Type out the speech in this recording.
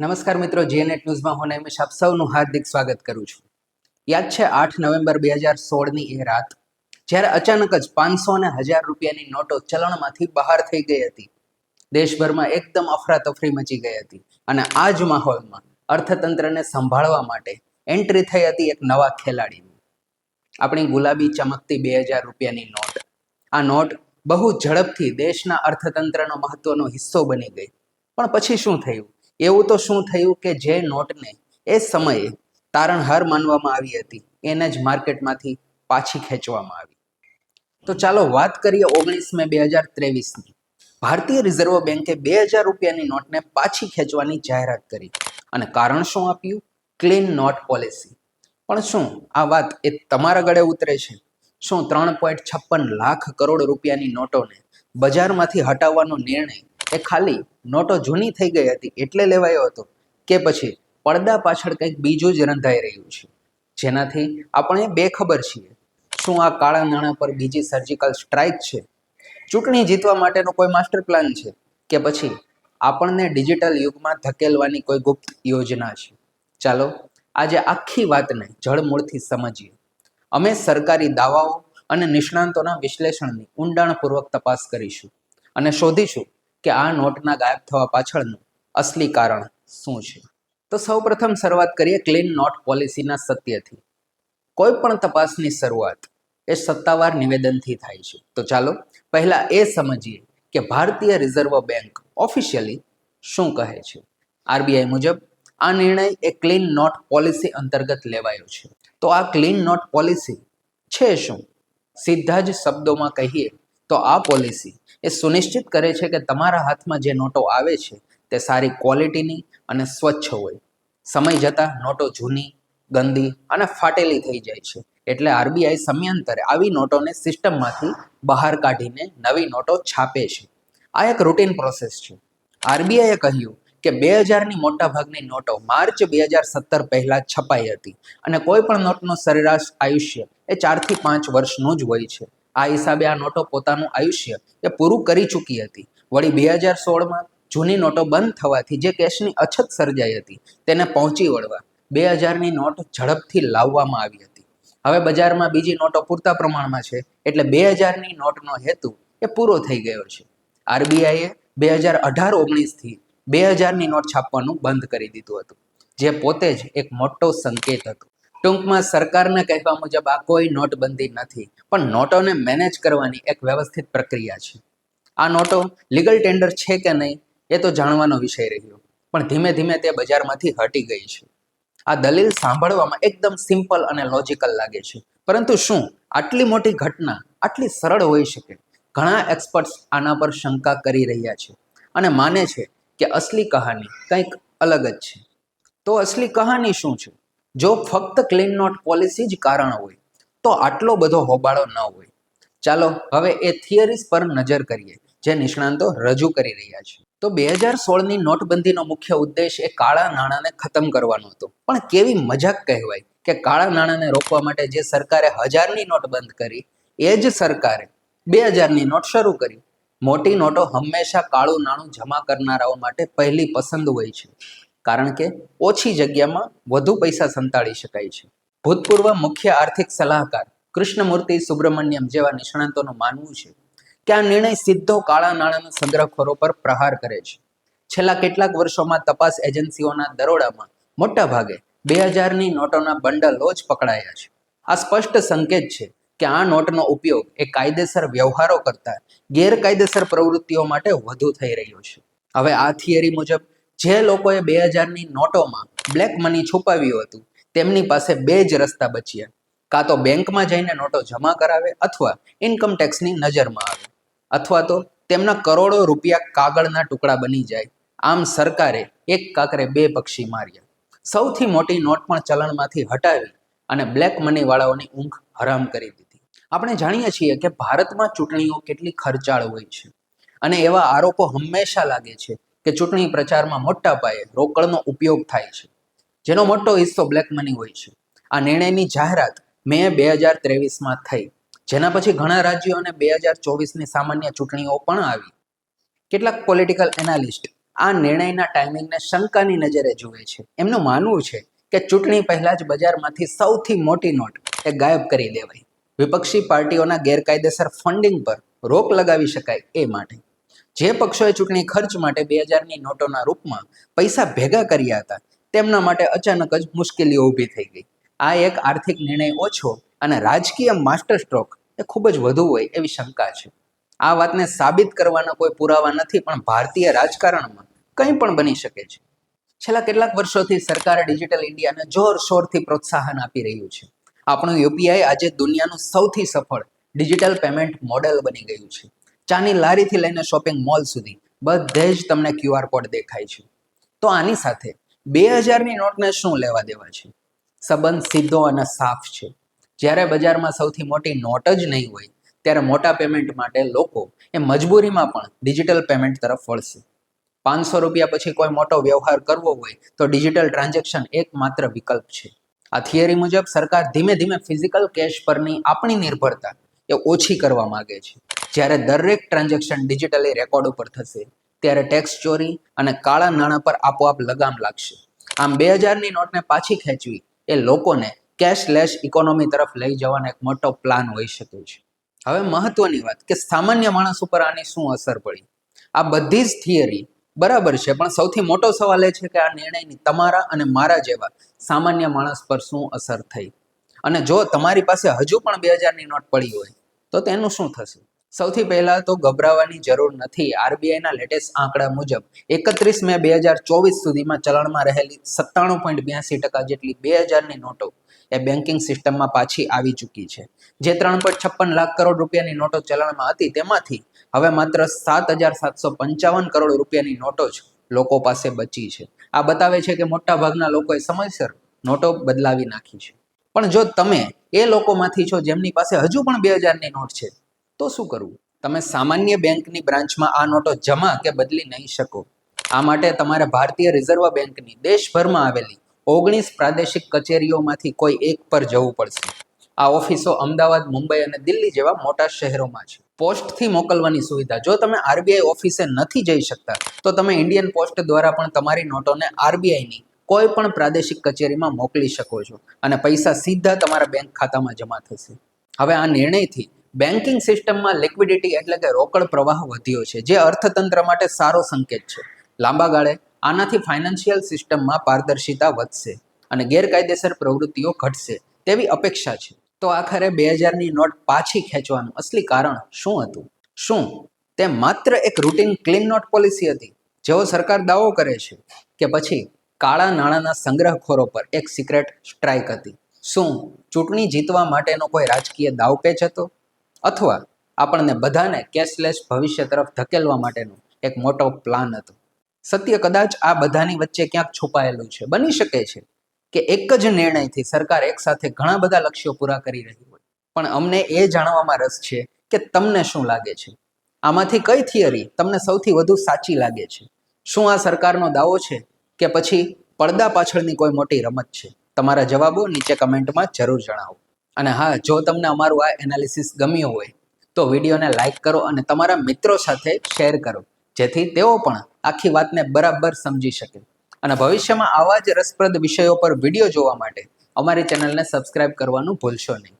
નમસ્કાર મિત્રો જીએનએટ ન્યૂઝમાં હું નૈમિષ આપ સૌનું હાર્દિક સ્વાગત કરું છું. યાદ છે, આઠ નવેમ્બર બે હજાર સોળની એ રાત, જ્યારે અચાનક જ પાંચસો અને હજાર રૂપિયાની નોટો ચલણમાંથી બહાર થઈ ગઈ હતી. દેશભરમાં એકદમ અફરાતફરી મચી ગઈ હતી અને આ જ માહોલમાં અર્થતંત્રને સંભાળવા માટે એન્ટ્રી થઈ હતી એક નવા ખેલાડીની. આપણી ગુલાબી ચમકતી બે હજાર રૂપિયાની નોટ. આ નોટ બહુ ઝડપથી દેશના અર્થતંત્રનો મહત્વનો હિસ્સો બની ગઈ. પણ પછી શું થયું? એવું તો શું થયું કે જે નોટને એ સમયે તારણહાર માનવામાં આવી હતી, એને જ માર્કેટમાંથી પાછી ખેંચવામાં આવી. તો ચાલો વાત કરીએ ઓગણીસ મે બે હજાર ત્રેવીસની. ભારતીય રિઝર્વ બેન્કે બે હજાર રૂપિયાની નોટને પાછી ખેંચવાની જાહેરાત કરી અને કારણ શું આપ્યું? Clean note policy. પણ શું આ વાત એ તમારા ગળે ઉતરે છે? શું ત્રણ પોઈન્ટ છપ્પન લાખ કરોડ રૂપિયાની નોટોને બજારમાંથી હટાવવાનો નિર્ણય એ ખાલી નોટો જૂની થઈ ગઈ હતી એટલે લેવાયો હતો કે પછી પડદા પાછળ કંઈક બીજું જ રંધાઈ રહ્યું છે. જેનાથી આપણે બેખબર છીએ, શું આ કાળા નાણાં પર બીજી સર્જિકલ સ્ટ્રાઇક છે? ચૂંટણી જીતવા માટેનો કોઈ માસ્ટર પ્લાન છે કે પછી આપણને ડિજિટલ યુગમાં ધકેલવાની કોઈ ગુપ્ત યોજના છે? ચાલો આજે આખી વાતને જળમૂળથી સમજીએ. અમે સરકારી દાવાઓ અને નિષ્ણાંતોના વિશ્લેષણની ઊંડાણપૂર્વક તપાસ કરીશું અને શોધીશું કે આ નોટના ગાયબ થવા પાછળનું અસલી કારણ શું છે? તો સૌપ્રથમ શરૂઆત કરીએ ક્લીન નોટ પોલિસીના સત્યથી. કોઈ પણ તપાસની શરૂઆત એ સત્તાવાર નિવેદનથી થાય છે. તો ચાલો પહેલા એ સમજીએ કે ભારતીય રિઝર્વ બેંક ઓફિશિયલી શું કહે છે? આરબીઆઈ મુજબ, આ નિર્ણય એ ક્લીન નોટ પોલિસી અંતર્ગત લેવાયો છે. તો આ ક્લીન નોટ પોલિસી છે શું? સીધા જ શબ્દોમાં કહીએ તો આ પોલિસી એ સુનિશ્ચિત કરે છે કે તમારા હાથમાં જે નોટો આવે છે તે સારી ક્વોલિટીની અને સ્વચ્છ હોય. સમય જતાં નોટો જૂની, ગંદી અને ફાટેલી થઈ જાય છે. એટલે આરબીઆઈ સમયાંતરે આવી નોટોને સિસ્ટમમાંથી બહાર કાઢીને નવી નોટો છાપે છે. આ એક રૂટીન પ્રોસેસ છે. આરબીઆઈએ કહ્યું કે બે હજારની મોટાભાગની નોટો માર્ચ બે હજાર સત્તર પહેલાં છપાઈ હતી અને કોઈ પણ નોટનું સરેરાશ આયુષ્ય એ ચારથી પાંચ વર્ષનું જ હોય છે. આ હિસાબે આ નોટો પોતાનું આયુષ્ય એ પૂરું કરી ચૂકી હતી. વળી બે હજાર સોળમાં જૂની નોટો બંધ થવાથી જે કેશની અછત સર્જાઈ હતી તેને પહોંચી વળવા બે હજારની નોટ ઝડપથી લાવવામાં આવી હતી. હવે બજારમાં બીજી નોટો પૂરતા પ્રમાણમાં છે એટલે બે હજારની નોટનો હેતુ એ પૂરો થઈ ગયો છે. આરબીઆઈએ બે હજાર અઢાર ઓગણીસથી બે હજારની નોટ છાપવાનું બંધ કરી દીધું હતું. જે પોતે જ એક મોટો સંકેત હતો. ટૂંકમાં સરકારને કહેવા મુજબ આ કોઈ નોટબંધી નથી, પણ નોટોને મેનેજ કરવાની એક વ્યવસ્થિત પ્રક્રિયા છે. આ નોટો લીગલ ટેન્ડર છે કે નહીં, એ તો જાણવાનો વિષય રહ્યો, પણ ધીમે ધીમે તે બજારમાંથી હટી ગઈ છે. આ દલીલ સાંભળવામાં એકદમ સિમ્પલ અને લોજિકલ લાગે છે, પરંતુ શું આટલી મોટી ઘટના આટલી સરળ હોઈ શકે? ઘણા એક્સપર્ટ્સ આના પર શંકા કરી રહ્યા છે અને માને છે કે અસલી કહાની કંઈક અલગ જ છે. તો અસલી કહાની શું છે? જો ફક્ત ક્લીન નોટ પોલિસી જ કારણ હોય, તો આટલો બધો હોબાળો ન હોય. ચાલો હવે એ થિયરીઝ પર નજર કરીએ, જે નિષ્ણાંતો રજૂ કરી રહ્યા છે. તો બે હજાર સોળની નોટબંધીનો મુખ્ય ઉદ્દેશ એ કાળા નાણાંને ખતમ કરવાનો હતો. પણ કેવી મજાક કહેવાય કે કાળા નાણાંને રોકવા માટે જે સરકારે હજારની નોટ બંધ કરી, એ જ સરકારે બે હજારની નોટ શરૂ કરી. મોટી નોટો હંમેશા કાળું નાણું જમા કરનારાઓ માટે પહેલી પસંદ હોય છે. કારણ કે ઓછી જગ્યામાં વધુ પૈસા સંતાડી શકાય છે. ભૂતપૂર્વ મુખ્ય આર્થિક સલાહકાર કૃષ્ણમૂર્તિ સુબ્રમણ્યમ જેવા નિષ્ણાંતોનું માનવું છે કે આ નિર્ણય સીધો કાળા નાણાંના સંગ્રહખોરો પર પ્રહાર કરે છે. છેલ્લા કેટલાક વર્ષોમાં તપાસ એજન્સીઓના દરોડામાં મોટા ભાગે બે હજારની નોટોના બંડલો જ પકડાયા છે. આ સ્પષ્ટ સંકેત છે કે આ નોટનો ઉપયોગ એ કાયદેસર વ્યવહારો કરતા ગેરકાયદેસર પ્રવૃત્તિઓ માટે વધુ થઈ રહ્યો છે. હવે આ થિયરી મુજબ જે લોકોએ બે હજારની નોટોમાં બ્લેક મની છુપાવ્યું હતું, તેમની પાસે બે જ રસ્તા બચ્યા. કાં તો બેંકમાં જઈને નોટો જમા કરાવે અથવા ઇન્કમ નજરમાં આવે. અથવા તો તેમના કરોડો રૂપિયા કાગળના ટુકડા બની જાય. આમ સરકારે એક કાકરે બે પક્ષી માર્યા. સૌથી મોટી નોટ પણ ચલણમાંથી હટાવી અને બ્લેક મની વાળાઓની ઊંઘ હરામ કરી દીધી. આપણે જાણીએ છીએ કે ભારતમાં ચૂંટણીઓ કેટલી ખર્ચાળ હોય છે. અને એવા આરોપો હંમેશા લાગે છે કે ચૂંટણી પ્રચારમાં મોટા પાયે રોકડનો ઉપયોગ થાય છે. જેનો મોટો હિસ્સો બ્લેક મની હોય છે. આ નિર્ણયની જાહેરાત મે બે હજાર ત્રેવીસમાં થઈ. જેના પછી ઘણા રાજ્યો અને બે હજાર ચોવીસની સામાન્ય ચૂંટણીઓ પણ આવી. કેટલાક પોલિટિકલ એનાલિસ્ટ આ નિર્ણયના ટાઈમિંગને શંકાની નજરે જુએ છે. એમનું માનવું છે કે ચૂંટણી પહેલા જ બજારમાંથી સૌથી મોટી નોટ એ ગાયબ કરી દેવાય વિપક્ષી પાર્ટીઓના ગેરકાયદેસર ફંડિંગ પર રોક લગાવી શકાય એ માટે. જે પક્ષોએ ચૂંટણી ખર્ચ માટે બે હજારની નોટોના રૂપમાં પૈસા ભેગા કર્યા હતા, તેમના માટે અચાનક જ મુશ્કેલીઓ ઊભી થઈ ગઈ. આ એક આર્થિક નિર્ણય ઓછો અને રાજકીય માસ્ટર સ્ટ્રોક એ ખૂબ જ વધુ હોય એવી શંકા છે. આ વાતને સાબિત કરવાના કોઈ પુરાવા નથી, પણ ભારતીય રાજકારણમાં કંઈ પણ બની શકે છે. છેલ્લા કેટલાક વર્ષોથી સરકાર ડિજિટલ ઇન્ડિયાને જોરશોરથી પ્રોત્સાહન આપી રહ્યું છે. આપણું યુપીઆઈ આજે દુનિયાનું સૌથી સફળ ડિજિટલ પેમેન્ટ મોડેલ બની ગયું છે. ચાની લારીથી લઈને શોપિંગ મોલ સુધી બધે જ તમને ક્યુઆર કોડ દેખાય છે. તો આની સાથે બે હજારની નોટને શું લેવા દેવા છે? સંબંધ સીધો અને સાફ છે. જ્યારે બજારમાં સૌથી મોટી નોટ જ નહીં હોય, ત્યારે મોટા પેમેન્ટ માટે લોકો એ મજબૂરીમાં પણ ડિજિટલ પેમેન્ટ તરફ વળશે. પાંચસો રૂપિયા પછી કોઈ મોટો વ્યવહાર કરવો હોય, તો ડિજિટલ ટ્રાન્ઝેક્શન એકમાત્ર વિકલ્પ છે. આ થિયરી મુજબ સરકાર ધીમે ધીમે ફિઝિકલ કેશ પરની આપણી નિર્ભરતા એ ઓછી કરવા માગે છે. જ્યારે દરેક ટ્રાન્ઝેક્શન ડિજિટલી રેકોર્ડ ઉપર થશે, ત્યારે ટેક્સ ચોરી અને કાળા નાણાં પર આપોઆપ લગામ લાગશે. આમ બે હજારની નોટને પાછી ખેંચવી એ લોકોને કેશલેસ ઇકોનોમી તરફ લઈ જવાનો એક મોટો પ્લાન હોઈ શકે છે. હવે મહત્વની વાત કે સામાન્ય માણસ ઉપર આની શું અસર પડી? આ બધી જ થિયરી બરાબર છે, પણ સૌથી મોટો સવાલ એ છે કે આ નિર્ણયની તમારા અને મારા જેવા સામાન્ય માણસ પર શું અસર થઈ? અને જો તમારી પાસે હજુ પણ બે હજારની નોટ પડી હોય, તો તેનું શું થશે? સૌથી પહેલા તો ગભરાવાની જરૂર નથી. આરબીઆઈના લેટેસ્ટ આંકડા મુજબ એકત્રીસ મે બે હજાર ચોવીસ સુધીમાં ચલણમાં રહેલી સત્તાણું પોઈન્ટ બ્યાસી ટકા જેટલી બે હજારની નોટો એ બેન્કિંગ સિસ્ટમમાં પાછી આવી ચૂકી છે. જે ત્રણ પોઈન્ટ છપ્પન લાખ કરોડ રૂપિયાની નોટો ચલણમાં હતી તેમાંથી હવે માત્ર સાત હજાર સાતસો પંચાવન કરોડ રૂપિયાની નોટો જ લોકો પાસે બચી છે. આ બતાવે છે કે મોટા ભાગના લોકોએ સમયસર નોટો બદલાવી નાખી છે. પણ જો તમે એ લોકોમાંથી છો જેમની પાસે હજુ પણ બે હજારની નોટ છે તો શું કરવું? તમે સામાન્ય બેંકની બ્રાન્ચમાં આ નોટો જમા કે બદલી નહીં શકો. આ માટે તમારે ભારતીય રિઝર્વ બેંકની દેશભરમાં આવેલી ઓગણીસ પ્રાદેશિક કચેરીઓમાંથી કોઈ એક પર જવું પડશે. આ ઓફિસો અમદાવાદ, મુંબઈ અને દિલ્હી જેવા મોટા શહેરોમાં છે. પોસ્ટથી મોકલવાની સુવિધા. જો તમે આરબીઆઈ ઓફિસે નથી જઈ શકતા, તો તમે ઇન્ડિયન પોસ્ટ દ્વારા પણ તમારી નોટોને આરબીઆઈની કોઈ પણ પ્રાદેશિક કચેરીમાં મોકલી શકો છો અને પૈસા સીધા તમારા બેંક ખાતામાં જમા થશે. હવે આ નિર્ણયથી બેન્કિંગ સિસ્ટમમાં લિક્વિડિટી એટલે કે રોકડ પ્રવાહ વધ્યો છે, જે અર્થતંત્ર માટે સારો સંકેત છે. લાંબા ગાળે આનાથી ફાઇનાન્શિયલ સિસ્ટમમાં પારદર્શિતા વધશે અને ગેરકાયદેસર પ્રવૃત્તિઓ ઘટશે તેવી અપેક્ષા છે. તો આખરે બે હજારની નોટ પાછી ખેંચવાનું અસલી કારણ શું હતું? શું? તે માત્ર એક રૂટીન ક્લીન નોટ પોલિસી હતી જેવો સરકાર દાવો કરે છે કે પછી કાળા નાણાંના સંગ્રહખોરો પર એક સિક્રેટ સ્ટ્રાઇક હતી. શું? ચૂંટણી જીતવા માટેનો કોઈ રાજકીય દાવપેચ હતો? અથવા આપણને બધાને કેશલેસ ભવિષ્ય તરફ ધકેલવા માટેનો એક મોટો પ્લાન હતો. સત્ય કદાચ આ બધાની વચ્ચે ક્યાંક છુપાયેલું છે. બની શકે છે કે એક જ નિર્ણયથી સરકાર એકસાથે ઘણા બધા લક્ષ્યો પૂરા કરી રહી હોય. પણ અમને એ જાણવામાં રસ છે કે તમને શું લાગે છે? આમાંથી કઈ થિયરી તમને સૌથી વધુ સાચી લાગે છે? શું આ સરકારનો દાવો છે કે પછી પડદા પાછળની કોઈ મોટી રમત છે? તમારા જવાબો નીચે કમેન્ટમાં જરૂર જણાવો. અને હા, જો તમને અમારું આ એનાલિસિસ ગમ્યું હોય, તો વિડીયોને લાઈક કરો અને તમારા મિત્રો સાથે શેર કરો, જેથી તેઓ પણ આખી વાતને બરાબર સમજી શકે. અને ભવિષ્યમાં આવા જ રસપ્રદ વિષયો પર વીડિયો જોવા માટે અમારી ચેનલને સબસ્ક્રાઇબ કરવાનું ભૂલશો નહીં.